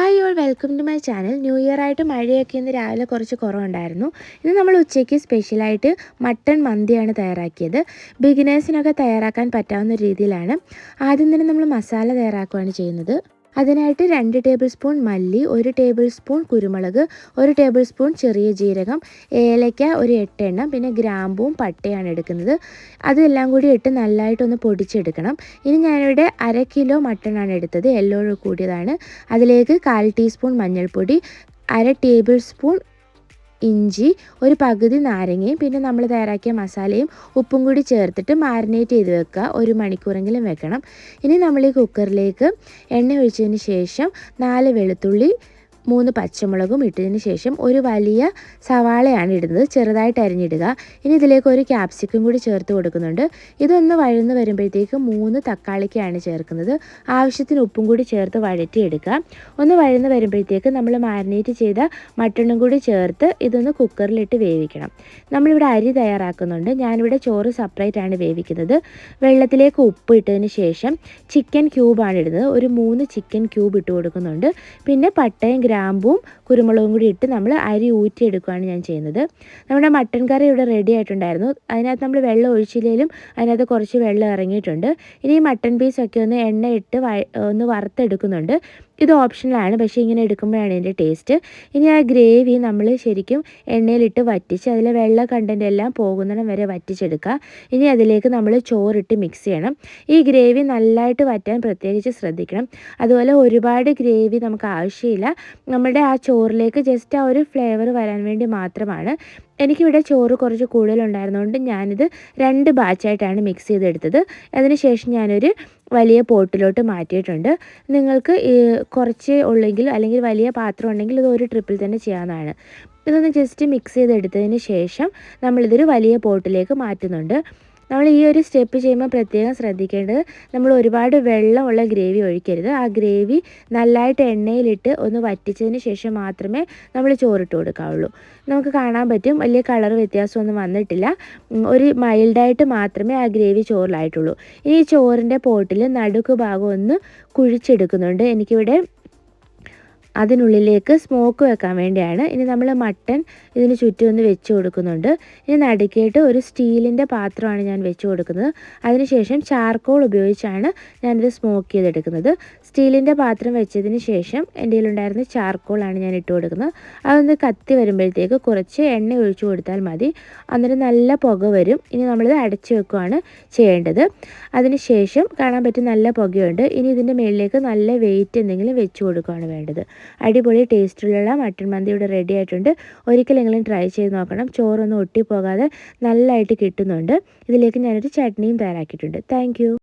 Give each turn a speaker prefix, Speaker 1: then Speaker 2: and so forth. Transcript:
Speaker 1: Hi all welcome to my channel new year ആയിട്ട് മഴയൊക്കെ ഇന്ന് രാവിലെ കുറച്ച് കുറവുണ്ടായിരുന്നു. ഇന്ന് നമ്മൾ ഉച്ചയ്ക്ക് സ്പെഷ്യലായിട്ട് മട്ടൺ മന്തിയാണ് തയ്യാറാക്കിയത്. ബിഗിനേഴ്സിനൊക്കെ തയ്യാറാക്കാൻ പറ്റാവുന്ന രീതിയിലാണ്. ആദ്യം തന്നെ നമ്മൾ മസാല തയ്യാറാക്കുകയാണ് ചെയ്യുന്നത്. അതിനായിട്ട് രണ്ട് ടേബിൾ സ്പൂൺ മല്ലി ഒരു ടേബിൾ സ്പൂൺ കുരുമുളക് ഒരു ടേബിൾ സ്പൂൺ ചെറിയ ജീരകം ഏലയ്ക്ക ഒരു എട്ട് എണ്ണം പിന്നെ ഗ്രാമ്പൂവും പട്ടയാണ് എടുക്കുന്നത്. അതെല്ലാം കൂടി ഇട്ട് നല്ലതായിട്ടൊന്ന് പൊടിച്ചെടുക്കണം. ഇനി ഞാനിവിടെ അര കിലോ മട്ടണാണ് എടുത്തത് എല്ലോ കൂടിയതാണ്. അതിലേക്ക് കാൽ ടീസ്പൂൺ മഞ്ഞൾപ്പൊടി അര ടേബിൾ സ്പൂൺ ഇഞ്ചി ഒരു പകുതി നാരങ്ങയും പിന്നെ നമ്മൾ തയ്യാറാക്കിയ മസാലയും ഉപ്പും കൂടി ചേർത്തിട്ട് മാരിനേറ്റ് ചെയ്ത് വെക്കുക. ഒരു മണിക്കൂറെങ്കിലും വെക്കണം. ഇനി നമ്മൾ ഈ കുക്കറിലേക്ക് എണ്ണ ഒഴിച്ചതിന് ശേഷം നാല് വെളുത്തുള്ളി മൂന്ന് പച്ചമുളകും ഇട്ടതിന് ശേഷം ഒരു വലിയ സവാളയാണ് ഇടുന്നത്. ചെറുതായിട്ട് അരിഞ്ഞിടുക. ഇനി ഇതിലേക്ക് ഒരു ക്യാപ്സിക്കും കൂടി ചേർത്ത് കൊടുക്കുന്നുണ്ട്. ഇതൊന്ന് വഴന്ന് വരുമ്പോഴത്തേക്ക് മൂന്ന് തക്കാളിക്കാണ് ചേർക്കുന്നത്. ആവശ്യത്തിന് ഉപ്പും കൂടി ചേർത്ത് വഴറ്റിയെടുക്കുക. ഒന്ന് വഴന്ന് വരുമ്പോഴത്തേക്ക് നമ്മൾ മാരിനേറ്റ് ചെയ്ത മട്ടണും കൂടി ചേർത്ത് ഇതൊന്ന് കുക്കറിലിട്ട് വേവിക്കണം. നമ്മളിവിടെ അരി തയ്യാറാക്കുന്നുണ്ട്. ഞാനിവിടെ ചോറ് സെപ്പറേറ്റ് ആണ് വേവിക്കുന്നത്. വെള്ളത്തിലേക്ക് ഉപ്പ് ഇട്ടതിന് ശേഷം ചിക്കൻ ക്യൂബാണ് ഇടുന്നത്. ഒരു മൂന്ന് ചിക്കൻ ക്യൂബ് ഇട്ട് കൊടുക്കുന്നുണ്ട്. പിന്നെ പട്ടയും ഗ്രാമ്പും കുരുമുളകും കൂടി ഇട്ട് നമ്മൾ അരി ഊറ്റിയെടുക്കുകയാണ് ഞാൻ ചെയ്യുന്നത്. നമ്മുടെ മട്ടൻ കറി ഇവിടെ റെഡി ആയിട്ടുണ്ടായിരുന്നു. അതിനകത്ത് നമ്മൾ വെള്ളം ഒഴിച്ചില്ലെങ്കിലും അതിനകത്ത് കുറച്ച് വെള്ളം ഇറങ്ങിയിട്ടുണ്ട്. ഇനി ഈ മട്ടൻ പീസൊക്കെ ഒന്ന് എണ്ണ ഇട്ട് ഒന്ന് വറുത്തെടുക്കുന്നുണ്ട്. ഇത് ഓപ്ഷണലാണ് പക്ഷേ ഇങ്ങനെ എടുക്കുമ്പോഴാണ് ഇതിന്റെ ടേസ്റ്റ് ഇനി ആ ഗ്രേവി നമ്മൾ ശരിക്കും എണ്ണയിലിട്ട് വറ്റിച്ച് അതിലെ വെള്ള കണ്ടന്റ് എല്ലാം പോകുന്നിടം വരെ വറ്റിച്ചെടുക്കുക. ഇനി അതിലേക്ക് നമ്മൾ ചോറിട്ട് മിക്സ് ചെയ്യണം. ഈ ഗ്രേവി നല്ലതായിട്ട് വറ്റാൻ പ്രത്യേകിച്ച് ശ്രദ്ധിക്കണം. അതുപോലെ ഒരുപാട് ഗ്രേവി നമുക്ക് ആവശ്യമില്ല. നമ്മുടെ ആ ചോറിലേക്ക് ജസ്റ്റ് ആ ഒരു ഫ്ലേവർ വരാൻ വേണ്ടി മാത്രമാണ്. എനിക്കിവിടെ ചോറ് കുറച്ച് കൂടുതലുണ്ടായിരുന്നതുകൊണ്ട് ഞാനിത് രണ്ട് ബാച്ചായിട്ടാണ് മിക്സ് ചെയ്തെടുത്തത്. അതിനുശേഷം ഞാനൊരു വലിയ പോട്ടിലോട്ട് മാറ്റിയിട്ടുണ്ട്. നിങ്ങൾക്ക് കുറച്ച് ഉള്ളെങ്കിൽ അല്ലെങ്കിൽ വലിയ പാത്രം ഉണ്ടെങ്കിൽ ഇത് ഒരു ട്രിപ്പിൽ തന്നെ ചെയ്യാവുന്നതാണ്. ഇതൊന്ന് ജസ്റ്റ് മിക്സ് ചെയ്തെടുത്തതിന് ശേഷം നമ്മളിതൊരു വലിയ പോട്ടിലേക്ക് മാറ്റുന്നുണ്ട്. നമ്മൾ ഈ ഒരു സ്റ്റെപ്പ് ചെയ്യുമ്പോൾ പ്രത്യേകം ശ്രദ്ധിക്കേണ്ടത് നമ്മൾ ഒരുപാട് വെള്ളമുള്ള ഗ്രേവി ഒഴിക്കരുത്. ആ ഗ്രേവി നല്ലതായിട്ട് എണ്ണയിലിട്ട് ഒന്ന് വറ്റിച്ചതിന് ശേഷം മാത്രമേ നമ്മൾ ചോറിട്ട് കൊടുക്കാവുള്ളൂ. നമുക്ക് കാണാൻ പറ്റും വലിയ കളർ വ്യത്യാസമൊന്നും വന്നിട്ടില്ല. ഒരു മൈൽഡായിട്ട് മാത്രമേ ആ ഗ്രേവി ചോറിലായിട്ടുള്ളൂ. ഇനി ചോറിന്റെ പോട്ടിൽ നടുക്ക് ഭാഗം ഒന്ന് കുഴിച്ചെടുക്കുന്നുണ്ട്. എനിക്കിവിടെ അതിനുള്ളിലേക്ക് സ്മോക്ക് വെക്കാൻ വേണ്ടിയാണ്. ഇനി നമ്മൾ മട്ടൺ ഇതിന് ചുറ്റും ഒന്ന് വെച്ച് കൊടുക്കുന്നുണ്ട്. ഇനി നടുക്കിയിട്ട് ഒരു സ്റ്റീലിന്റെ പാത്രമാണ് ഞാൻ വെച്ച് കൊടുക്കുന്നത്. അതിനുശേഷം ചാർക്കോൾ ഉപയോഗിച്ചാണ് ഞാനിത് സ്മോക്ക് ചെയ്തെടുക്കുന്നത്. സ്റ്റീലിന്റെ പാത്രം വെച്ചതിന് ശേഷം എന്റെ കയ്യിലുണ്ടായിരുന്ന ചാർക്കോളാണ് ഞാൻ ഇട്ട് കൊടുക്കുന്നത്. അതൊന്ന് കത്തി വരുമ്പോഴത്തേക്ക് കുറച്ച് എണ്ണ ഒഴിച്ചു കൊടുത്താൽ മതി. അന്നേരം നല്ല പുക വരും. ഇനി നമ്മളിത് അടച്ചു വെക്കുകയാണ് ചെയ്യേണ്ടത്. അതിനുശേഷം കാണാൻ പറ്റും നല്ല പുകയുണ്ട്. ഇനി ഇതിന്റെ മുകളിലേക്ക് നല്ല വെയിറ്റ് എന്തെങ്കിലും വെച്ച് കൊടുക്കുകയാണ് വേണ്ടത്. അടിപൊളി ടേസ്റ്റിലുള്ള മട്ടൻ മന്തി ഇവിടെ റെഡി ആയിട്ടുണ്ട്. ഒരിക്കലെങ്കിലും ട്രൈ ചെയ്ത് നോക്കണം. ചോറൊന്നും ഒട്ടിപ്പോകാതെ നല്ലതായിട്ട് കിട്ടുന്നുണ്ട്. ഇതിലേക്ക് ഞാനൊരു ചട്നിയും തയ്യാറാക്കിയിട്ടുണ്ട്. താങ്ക്